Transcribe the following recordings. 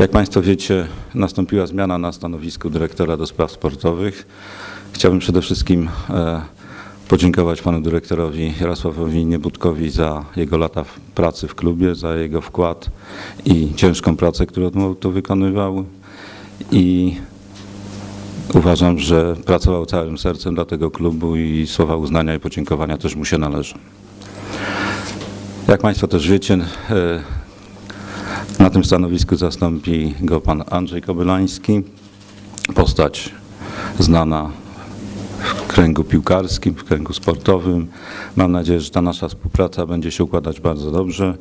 Jak Państwo wiecie, nastąpiła zmiana na stanowisku dyrektora do spraw sportowych. Chciałbym przede wszystkim e, podziękować panu dyrektorowi Jarosławowi Niebudkowi za jego lata pracy w klubie, za jego wkład i ciężką pracę, którą tu wykonywał. I uważam, że pracował całym sercem dla tego klubu i słowa uznania i podziękowania też mu się należą. Jak Państwo też wiecie, e, na tym stanowisku zastąpi go pan Andrzej Kobylański, postać znana w kręgu piłkarskim, w kręgu sportowym. Mam nadzieję, że ta nasza współpraca będzie się układać bardzo dobrze.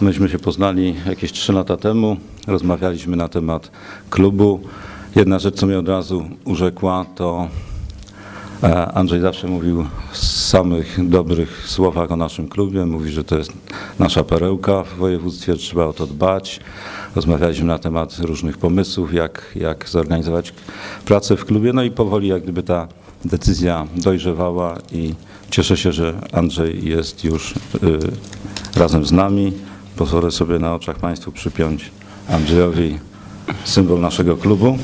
Myśmy się poznali jakieś trzy lata temu, rozmawialiśmy na temat klubu. Jedna rzecz, co mnie od razu urzekła, to E, Andrzej zawsze mówił samych dobrych słowach o naszym klubie. Mówi, że to jest nasza perełka w województwie, trzeba o to dbać. Rozmawialiśmy na temat różnych pomysłów, jak, jak zorganizować pracę w klubie. No i powoli jak gdyby ta decyzja dojrzewała i cieszę się, że Andrzej jest już y, razem z nami. Pozwolę sobie na oczach Państwu przypiąć Andrzejowi symbol naszego klubu.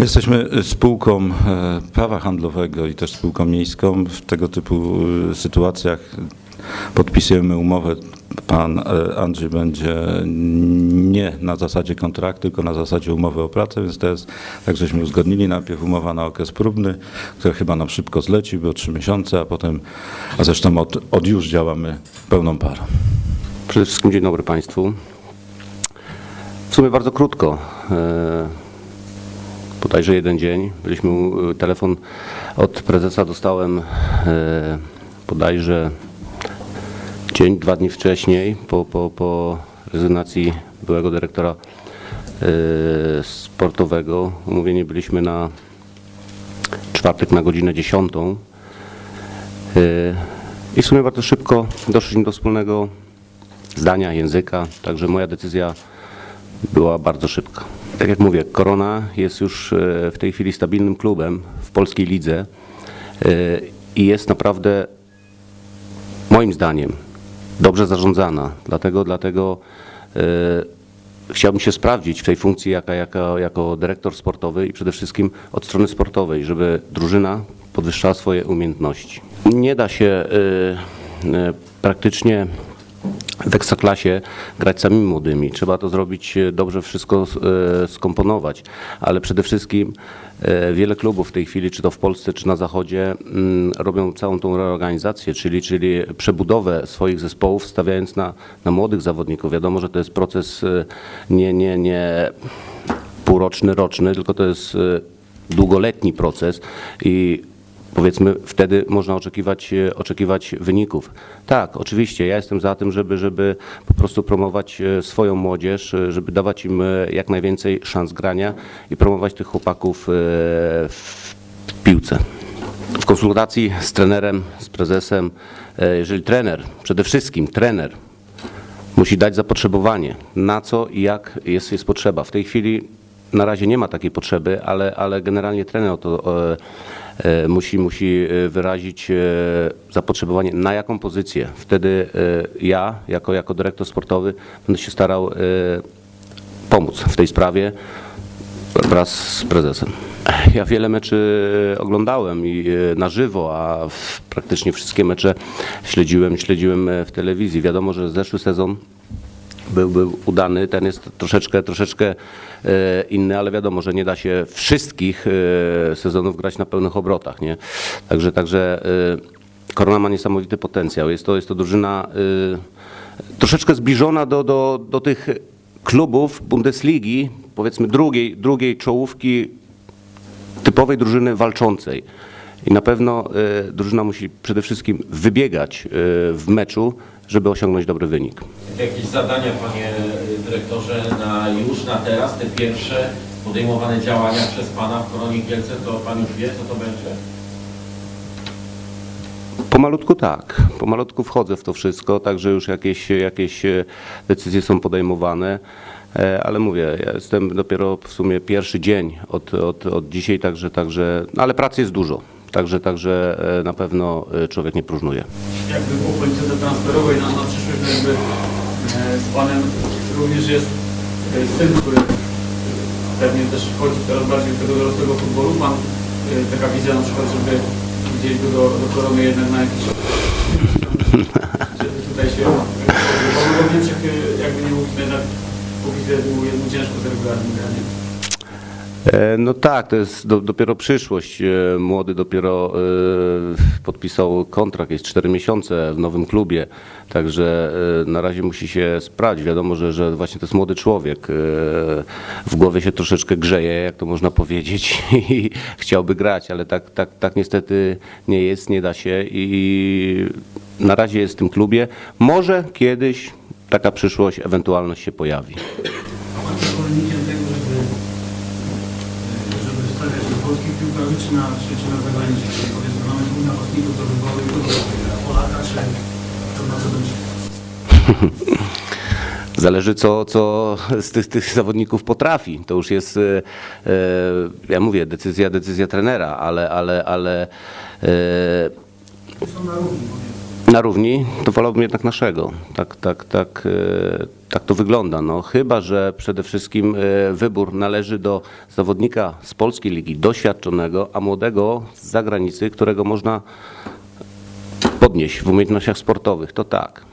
My jesteśmy spółką e, prawa handlowego i też spółką miejską. W tego typu e, sytuacjach podpisujemy umowę. Pan e, Andrzej będzie nie na zasadzie kontraktu, tylko na zasadzie umowy o pracę, więc to jest tak, żeśmy uzgodnili najpierw umowa na okres próbny, która chyba nam szybko zleci, było trzy miesiące, a potem, a zresztą od, od już działamy pełną parą. Przede wszystkim dzień dobry Państwu. W sumie bardzo krótko. E, Bodajże jeden dzień. Byliśmy, u- telefon od prezesa dostałem e, bodajże dzień, dwa dni wcześniej po, po, po rezygnacji byłego dyrektora e, sportowego. Umówieni byliśmy na czwartek na godzinę 10. E, I w sumie bardzo szybko doszliśmy do wspólnego zdania, języka, także moja decyzja była bardzo szybka. Tak jak mówię, Korona jest już e, w tej chwili stabilnym klubem w polskiej lidze e, i jest naprawdę moim zdaniem dobrze zarządzana. Dlatego, dlatego e, chciałbym się sprawdzić w tej funkcji jaka, jako, jako dyrektor sportowy i przede wszystkim od strony sportowej, żeby drużyna podwyższała swoje umiejętności. Nie da się praktycznie w ekstraklasie grać samymi młodymi. Trzeba to zrobić e, dobrze, wszystko e, skomponować, ale przede wszystkim e, wiele klubów w tej chwili, czy to w Polsce, czy na Zachodzie, mm, robią całą tą reorganizację, czyli, czyli przebudowę swoich zespołów, stawiając na, na młodych zawodników. Wiadomo, że to jest proces nie, nie, nie półroczny, roczny, tylko to jest długoletni proces i powiedzmy wtedy można oczekiwać, e, oczekiwać wyników. Tak, oczywiście, ja jestem za tym, żeby, żeby po prostu promować e, swoją młodzież, e, żeby dawać im jak najwięcej szans grania i promować tych chłopaków w piłce. W konsultacji z trenerem, z prezesem, jeżeli trener, przede wszystkim trener musi dać zapotrzebowanie, na co i jak jest, jest potrzeba. W tej chwili na razie nie ma takiej potrzeby, ale, ale generalnie trener o to musi, musi e, wyrazić e, zapotrzebowanie na jaką pozycję. Wtedy e, ja, jako, jako dyrektor sportowy, będę się starał e, pomóc w tej sprawie wraz z prezesem. Ja wiele meczy oglądałem i e, na żywo, a praktycznie wszystkie mecze śledziłem, śledziłem e, w telewizji. Wiadomo, że zeszły sezon był, był udany, ten jest troszeczkę, troszeczkę e, inny, ale wiadomo, że nie da się wszystkich e, sezonów grać na pełnych obrotach, nie? Także, także e, Korona ma niesamowity potencjał. Jest to, jest to drużyna troszeczkę zbliżona do, do, do tych klubów Bundesligi, powiedzmy drugiej, drugiej czołówki typowej drużyny walczącej. I na pewno e, drużyna musi przede wszystkim wybiegać e, w meczu, żeby osiągnąć dobry wynik. Jakieś zadania, panie dyrektorze, na już, na teraz, te pierwsze podejmowane działania przez pana w Koronie Kielce, to pan już wie, co to będzie? Pomalutku tak. Pomalutku wchodzę w to wszystko, także już jakieś, jakieś e, decyzje są podejmowane. E, Ale mówię, ja jestem dopiero w sumie pierwszy dzień od, od, od dzisiaj, także, także, no ale pracy jest dużo. Także, także e, na pewno e, człowiek nie próżnuje. Jakby w okolicy te transferowej na, na przyszłość, jakby e, z Panem również jest syn, który pewnie też wchodzi coraz bardziej do tego dorosłego futbolu. Pan taka wizja na przykład, żeby gdzieś go do, do korony jednak na jakiś żeby tutaj się bo w Niemczech jakby nie mówimy jednak póki było jedno ciężko z regularnym graniem. E, No tak, to jest do, dopiero przyszłość. E, Młody dopiero e, podpisał kontrakt, jest 4 miesiące w nowym klubie, także na razie musi się sprawdzić. Wiadomo, że, że właśnie to jest młody człowiek. W głowie się troszeczkę grzeje, jak to można powiedzieć, i chciałby grać, ale tak, tak, tak niestety nie jest, nie da się i na razie jest w tym klubie. Może kiedyś taka przyszłość, ewentualność się pojawi. Na czy czy? Czyli powiedzmy, mamy dwóch napastników do wyboru? Polaka, czy to na zewnątrz? Zależy, co, co z tych, tych zawodników potrafi. To już jest, e, e, ja mówię, decyzja, decyzja trenera, ale, ale, ale e, Są na równi, powiedzmy. na równi to wolałbym jednak naszego. Tak, tak, tak, e, tak to wygląda. No, chyba, że przede wszystkim e, wybór należy do zawodnika z polskiej ligi, doświadczonego, a młodego z zagranicy, którego można podnieść w umiejętnościach sportowych. To tak.